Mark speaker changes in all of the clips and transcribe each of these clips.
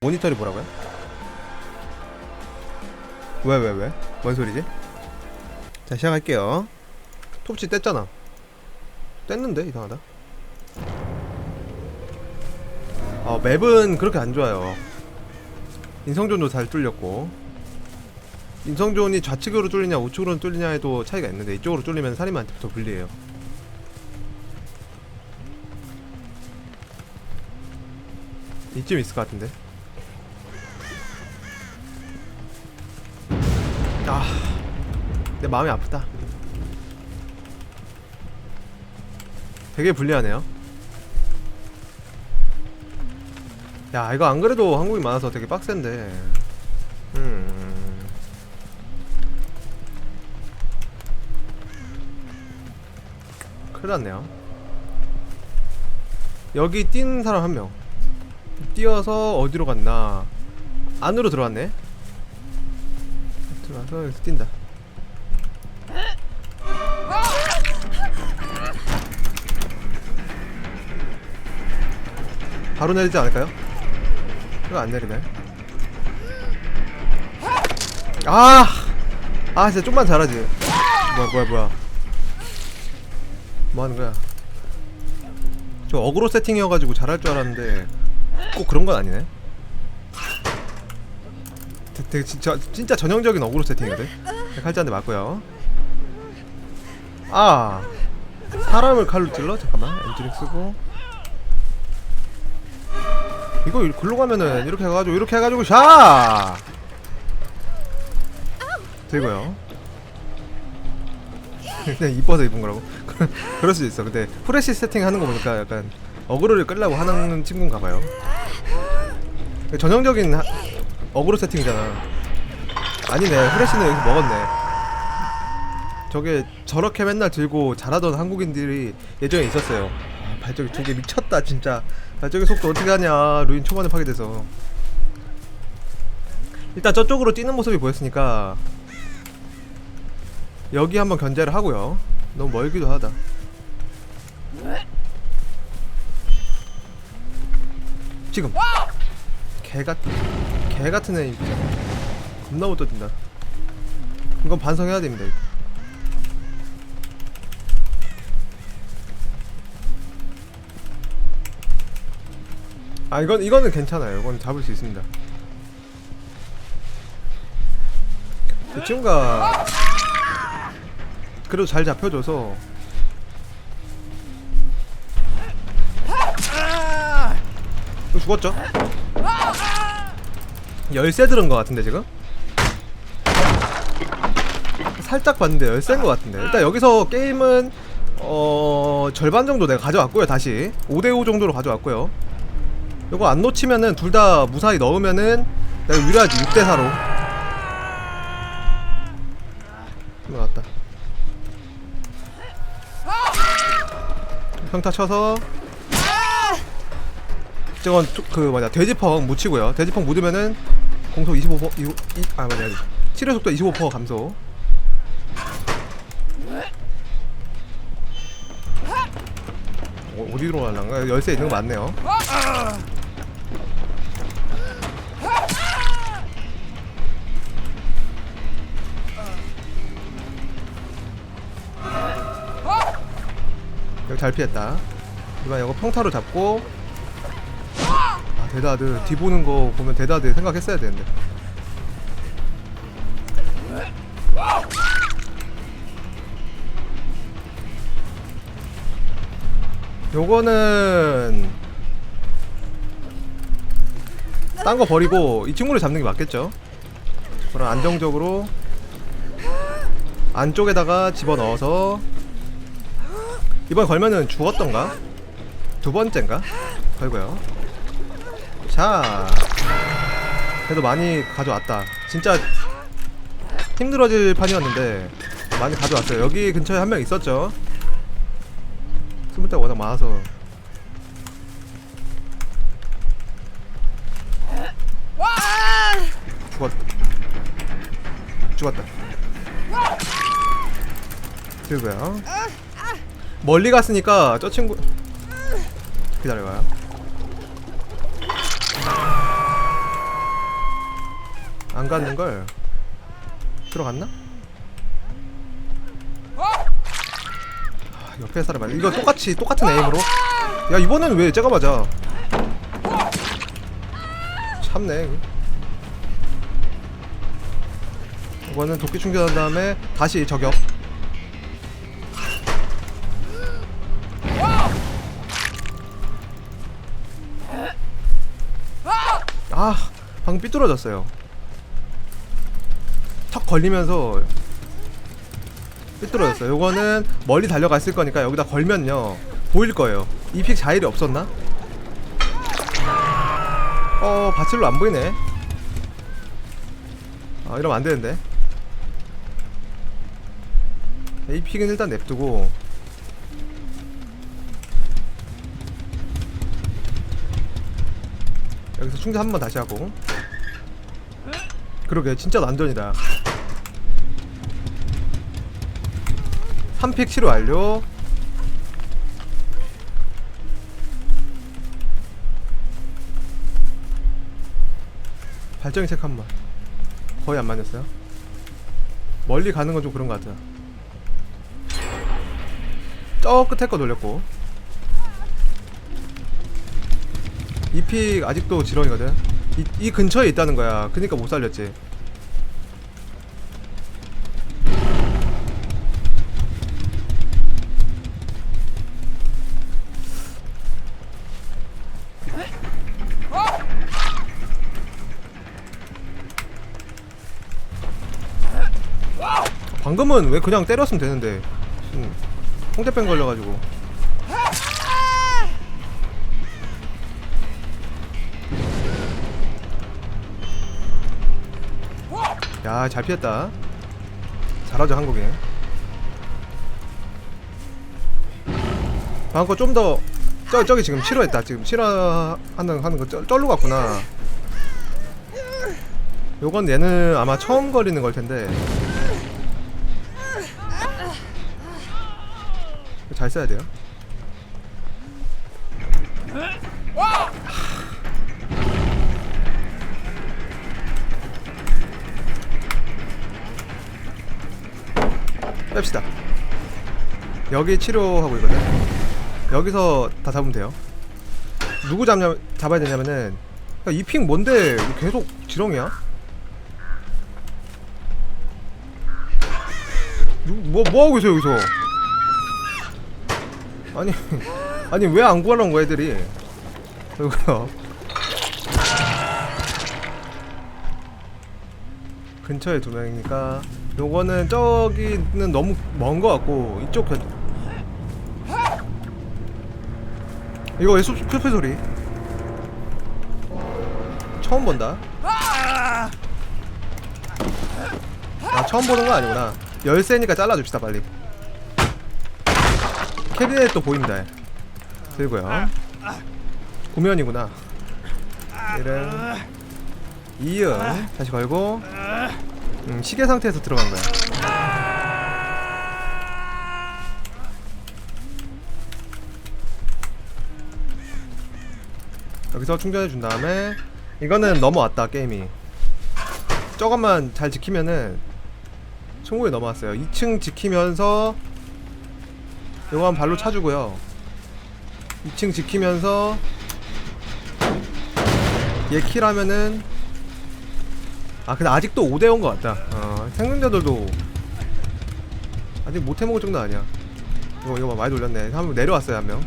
Speaker 1: 모니터리 뭐라고요? 왜 왜 왜? 뭔 소리지? 자 시작할게요 톱치 뗐잖아 뗐는데 이상하다 어 맵은 그렇게 안 좋아요 인성존도 잘 뚫렸고 인성존이 좌측으로 뚫리냐 우측으로 뚫리냐에도 차이가 있는데 이쪽으로 뚫리면 살인마한테 더 불리해요 이쯤 있을 것 같은데 아, 내 마음이 아프다. 되게 불리하네요. 야, 이거 안 그래도 한국이 많아서 되게 빡센데. 음. 큰일 났네요. 여기 뛴 사람 한 명. 뛰어서 어디로 갔나? 안으로 들어왔네. 들어와서 여기서 뛴다. 바로 내리지 않을까요? 이거 안 내리네. 아! 아, 진짜 좀만 잘하지. 뭐야, 뭐야, 뭐야. 뭐 하는 거야? 저 어그로 세팅이어가지고 잘할 줄 알았는데 꼭 그런 건 아니네. 되- 되게 진짜 진짜 전형적인 어그로 세팅이거든. 칼자 한대 맞고요. 아 사람을 칼로 찔러 잠깐만 엔지닉 쓰고 이거 일- 글로 가면은 이렇게 해가지고 이렇게 해가지고 샤 들고요. 그냥 이뻐서 입은 거라고? 그럴 수도 있어. 근데 프레시 세팅 하는 거 보니까 약간 어그로를 끌려고 하는 친구인가 봐요. 전형적인 하- 어그로 세팅이잖아. 아니네. 후레쉬는 여기서 먹었네. 저게 저렇게 맨날 들고 잘하던 한국인들이 예전에 있었어요. 아, 발전기 두개 미쳤다 진짜. 발전기 속도 어떻게 하냐. 루인 초반에 파괴돼서. 일단 저쪽으로 뛰는 모습이 보였으니까 여기 한번 견제를 하고요. 너무 멀기도 하다. 지금 개 같은 개 같은 애 진짜 겁나 못 떠진다. 이건 반성해야 됩니다. 이거. 아 이건 이거는 괜찮아요. 이건 잡을 수 있습니다. 이 친구가 그래도 잘 잡혀줘서 죽었죠? 열쇠 들은 것 같은데 지금? 살짝 봤는데 열쇠인 것 같은데. 일단 여기서 게임은 어 절반 정도 내가 가져왔고요 다시. 5대5 정도로 가져왔고요. 이거 안 놓치면은 둘 다 무사히 넣으면은 내가 유리하지 6대4로. 나왔다. 평타 쳐서 저건 조- 그 뭐냐 돼지펑 묻히고요. 돼지펑 묻으면은 공속 25% 이, 이, 아 맞아 치료 속도 25% 감소. 어, 어디로 가려나 열쇠 있는 거 맞네요. 여기 잘 피했다. 이번 이거 평타로 잡고 아 데다드 뒤 보는 거 보면 데다드 생각했어야 되는데 요거는 딴 거 버리고 이 친구를 잡는 게 맞겠죠 그럼 안정적으로 안쪽에다가 집어넣어서 이번 걸면은 죽었던가? 두 번째인가? 걸고요 자 그래도 많이 가져왔다. 진짜 힘들어질 판이었는데 많이 가져왔어요. 여기 근처에 한 명 있었죠? 스물 대가 워낙 많아서. 죽었다 죽었다. 들고요. 멀리 갔으니까 저 친구 기다려봐요 안 갔는걸. 들어갔나? 아, 옆에 사람 말 이거 똑같이 똑같은 에임으로? 야 이번엔 왜 제가 맞아? 참네. 이거. 이거는 도끼 충전한 다음에 다시 저격. 아 방금 삐뚤어졌어요. 턱 걸리면서 삐뚤어졌어요. 요거는 멀리 달려갔을 거니까 여기다 걸면요. 보일 거예요. 이 픽 자일이 없었나? 어 바칠로 안 보이네. 아 이러면 안 되는데. 이 픽은 일단 냅두고. 여기서 충전 한 번 다시 하고. 그러게 진짜 난전이다 3픽 치료 완료. 발전기 체크 한번. 거의 안 맞았어요. 멀리 가는 건 좀 그런 것 같아 저 끝에 거 돌렸고. 이 픽 아직도 지렁이거든. 이, 이 근처에 있다는 거야. 그니까 못 살렸지 방금은 왜 그냥 때렸으면 되는데. 무슨 홍대병 걸려가지고. 야 잘 피했다. 잘하죠 한국인 방금 거좀더 저, 저기 지금 싫어했다. 지금 싫어하는 하는 거 쩔, 쩔로 같구나. 요건 얘는 아마 처음 거리는 걸 텐데 잘 써야 돼요. 뺍시다. 여기 치료하고 있거든. 여기서 다 잡으면 돼요. 누구 잡냐, 잡아야 되냐면은 이 핑 뭔데 계속 지렁이야? 누, 뭐, 뭐 하고 있어 여기서 아니 아니 왜 안 구하는 거야 애들이? 여기요? 근처에 두 명이니까 요거는 저기는 너무 먼 거 같고 이쪽 견... 이거 왜 숲, 숲의 소리? 처음 본다. 아 처음 보는 거 아니구나. 열쇠니까 잘라줍시다 빨리 캐비넷 또 보입니다. 들고요. 구면이구나. 1은 2은 다시 걸고 음, 시계 상태에서 들어간 거야. 여기서 충전해 준 다음에 이거는 넘어왔다 게임이. 저것만 잘 지키면은 충분히 넘어왔어요. 2층 지키면서 요거 한 발로 차주고요. 2층 지키면서 얘 킬하면은 아 근데 아직도 5대0 것 같다. 어, 생존자들도 아직 못 해먹을 정도 아니야. 이거 이거 봐, 많이 돌렸네. 한번 내려왔어요 한명.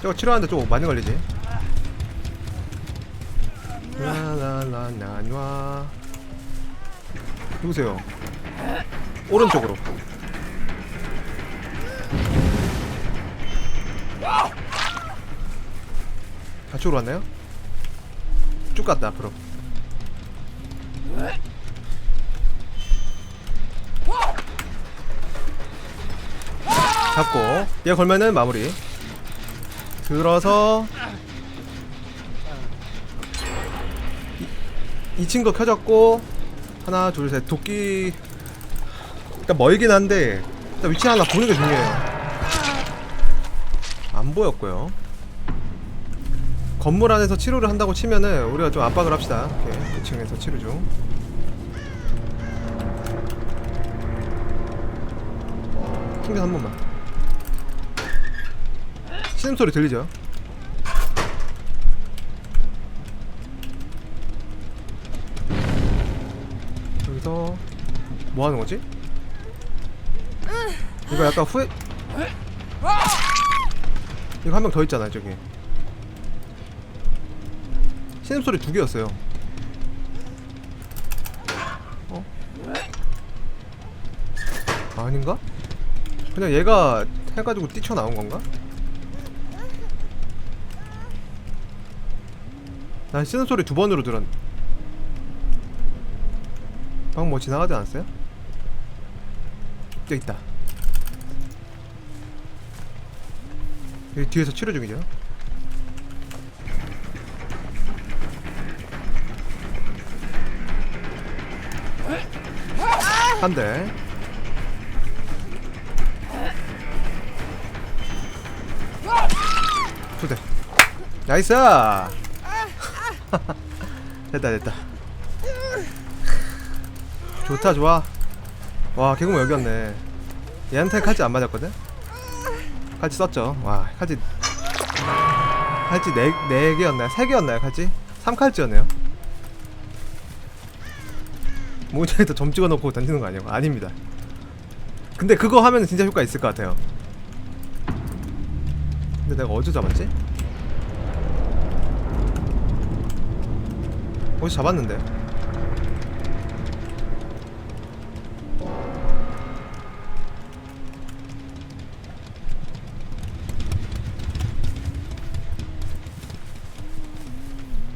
Speaker 1: 저거 치료하는데 좀 많이 걸리지? 라라라나와 누구세요? 오른쪽으로 좌측으로 왔나요? 쭉 갔다 앞으로 잡고 얘 걸면은 마무리 들어서 2층 거 켜졌고 하나 둘 셋 도끼. 일단 멀긴 한데 일단 위치 하나 보는 게 중요해요. 안 보였고요. 건물 안에서 치료를 한다고 치면은 우리가 좀 압박을 합시다. 이렇게 2층에서 치료 중. 충전 한 번만. 신음소리 들리죠? 뭐 하는 거지? 이거 약간 후회 이거 한 명 더 있잖아요 저기 신음소리 두 개였어요 어? 아닌가? 그냥 얘가 해가지고 뛰쳐나온 건가? 난 신음소리 두 번으로 들었 방금 뭐 지나가지 않았어요? 여기 있다. 여기 뒤에서 치료 중이죠? 한 대. 두 대. 나이스! 됐다 됐다. 좋다 좋아 와 개구멍 여기 였네 얘한테 칼집 안 맞았거든? 칼집 썼죠 와 칼집 칼집 네, 네 개였나요? 세 개였나요 칼집? 3칼집이었네요 모니터에다 점 찍어놓고 던지는 거 아니고 아닙니다 근데 그거 하면 진짜 효과 있을 것 같아요 근데 내가 어디서 잡았지? 어디서 잡았는데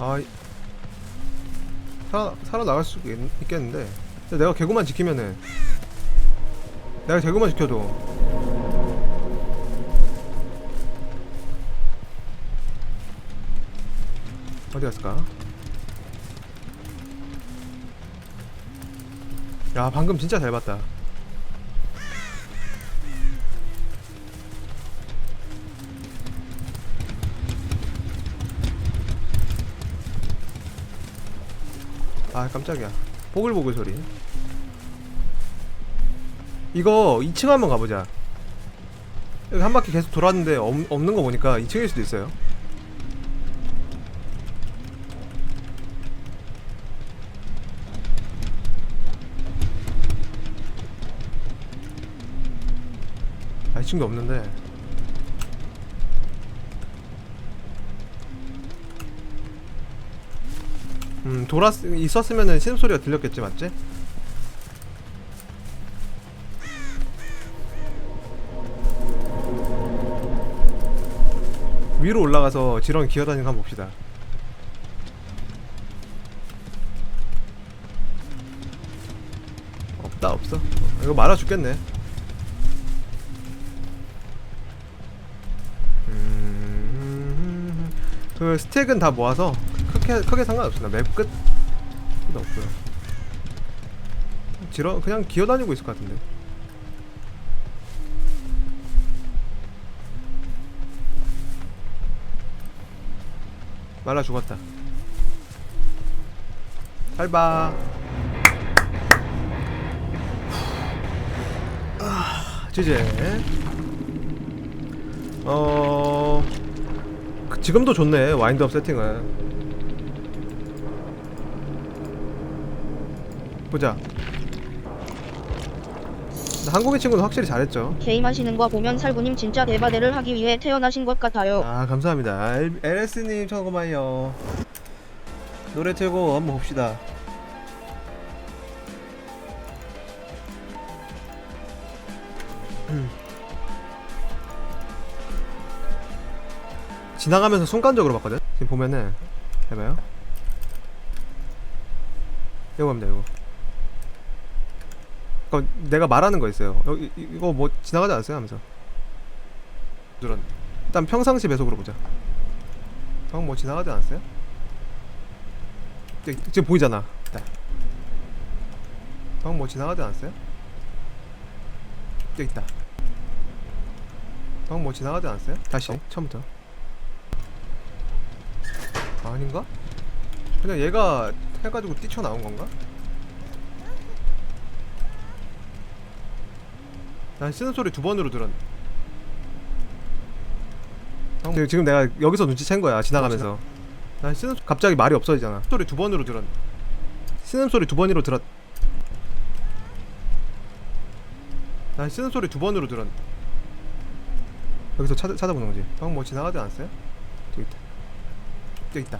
Speaker 1: 아 이- 살아, 살아나갈 수 있, 있겠는데 내가 개구만 지키면은 내가 개구만 지켜도. 어디 갔을까? 야 방금 진짜 잘 봤다 아 깜짝이야. 보글보글 소리. 이거 2층 한번 가보자. 여기 한 바퀴 계속 돌았는데 없, 없는 거 보니까 2층일 수도 있어요. 아 2층도 없는데 음 돌았 있었으면은 신음소리가 들렸겠지 맞지? 위로 올라가서 지렁이 기어다니는 거 한번 봅시다. 없다 없어? 어, 이거 말아 죽겠네. 음, 그 스택은 다 모아서 크게 크게 상관없습니다. 맵 끝. 끝 없고요. 지러 그냥 기어다니고 있을 것 같은데. 말라 죽었다. 잘 봐. 아, 주제. 어. 그- 지금도 좋네 와인드업 세팅은. 보자. 한국인 친구는 확실히 잘했죠.
Speaker 2: 게임 하시는 거 보면 살구님 진짜 대바대를 하기 위해 태어나신 것 같아요.
Speaker 1: 아 감사합니다. 엘- LS님 천고만요. 노래 틀고 한번 봅시다. 음. 지나가면서 순간적으로 봤거든. 지금 보면은 해봐요. 이거 봅니다 이거. 그거 내가 말하는 거 있어요. 여기 이- 이거 뭐 지나가지 않았어요 하면서. 누런. 일단 평상시 배속으로 보자. 방금 뭐 지나가지 않았어요? 지- 지금 보이잖아. 네. 방금 뭐 지나가지 않았어요? 여기 있다. 방금 뭐 지나가지 않았어요? 다시 처음부터. 아닌가? 그냥 얘가 해가지고 뛰쳐나온 건가? 난 쓰는 소리 두 번으로 들었. 지금, 지금 내가 여기서 눈치챈 거야 지나가면서. 난 쓰는 소- 갑자기 말이 없어지잖아. 소리 두 번으로 들었. 쓰는 소리 두 번으로 들었. 난 쓰는 소리 두 번으로 들었. 여기서 찾아, 찾아보는 거지. 방금 뭐 지나가지 않았어요? 저기 있다. 저기 있다.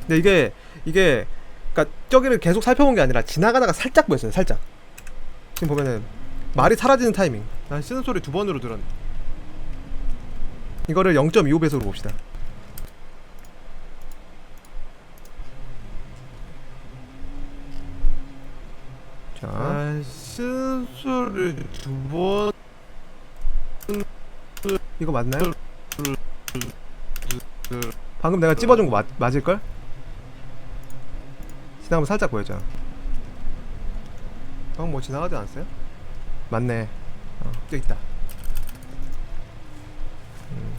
Speaker 1: 근데 이게 이게 그러니까 저기를 계속 살펴본 게 아니라 지나가다가 살짝 보였어요. 살짝. 지금 보면은 말이 사라지는 타이밍. 난 쓰는 소리 두 번으로 들었. 이거를 0.25배속으로 봅시다. 자, 아, 쓰는 소리 두 번. 이거 맞나요? 방금 내가 찝어준 거 맞, 맞을걸? 지나가면 살짝 보였잖아 방금 뭐 지나가지 않았어요? 맞네 어, 저기 있다 음.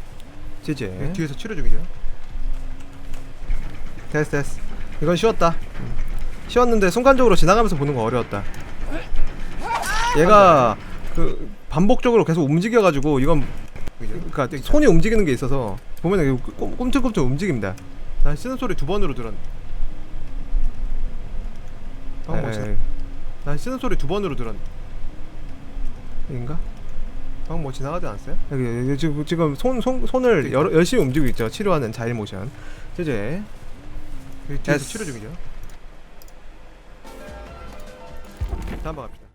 Speaker 1: 지지 뒤에서 치료 중이죠 됐어 됐어 이건 쉬웠다 음. 쉬웠는데 순간적으로 지나가면서 보는 거 어려웠다 얘가 그 반복적으로 계속 움직여가지고 이건 그러니까 손이 움직이는 게 있어서 보면 은 꿈틀꿈틀 움직입니다. 난 쓰는 소리 두 번으로 들었. 방금 뭐 지나- 난 쓰는 소리 두 번으로 들었. 인가? 방금 뭐 지나가지 않았어요? 여기, 여기 지금 지금 손, 손 손을 여, 열심히 움직이고 있죠. 치료하는 자일 모션. 이제 뒤에서
Speaker 3: 됐어.
Speaker 1: 치료 중이죠. 다음 번 갑시다.